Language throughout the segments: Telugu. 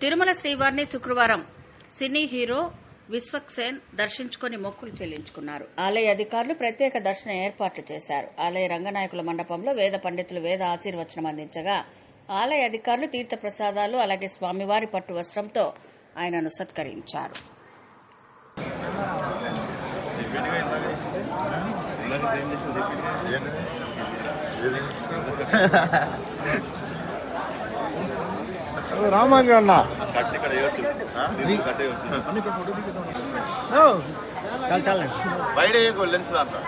తిరుమల శ్రీవారిని శుక్రవారం సినీ హీరో విశ్వక్సేన్ దర్శించుకుని మొక్కులు చెల్లించుకున్నారు. ఆలయ అధికారులు ప్రత్యేక దర్శన ఏర్పాట్లు చేశారు. ఆలయ రంగనాయకుల మండపంలో వేద పండితులు వేద ఆశీర్వచనం అందించగా ఆలయ అధికారులు తీర్థ ప్రసాదాలు అలాగే స్వామివారి పట్టు వస్త్రంతో ఆయనను సత్కరించారు. రామాంజన్ అన్న బయట లెన్స్ దాంట్లో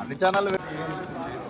అన్ని ఛానల్ స్వామి స్వామి తమ్ముడు వెనక్కి రా. Hi, Vishwaksen. My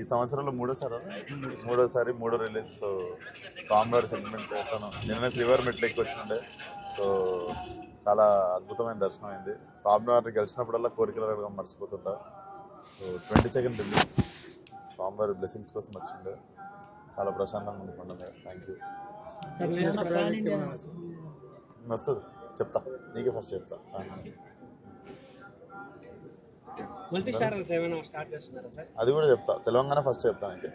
ఈ సంవత్సరంలో మూడోసారి? మూడోసారి మూడో రిలీజ్ సో స్వామివారి సెంటిమెంట్ చేస్తాను నిన్న శ్రీవారి మెట్లు ఎక్కువ వచ్చిండే సో చాలా అద్భుతమైన దర్శనం అయింది. స్వామివారిని గెలిచినప్పుడల్లా కోరికలు మర్చిపోతుంటా. సో ట్వంటీ సెకండ్ రిలీజ్ స్వామివారి బ్లెస్సింగ్స్ కోసం వచ్చిండే. చాలా ప్రశాంతంగా పండుగ థ్యాంక్ యూ వస్తుంది చెప్తా. నీకే ఫస్ట్ చెప్తా. అది కూడా చెప్తా. తెలంగాణ ఫస్ట్ చెప్తాను అయితే.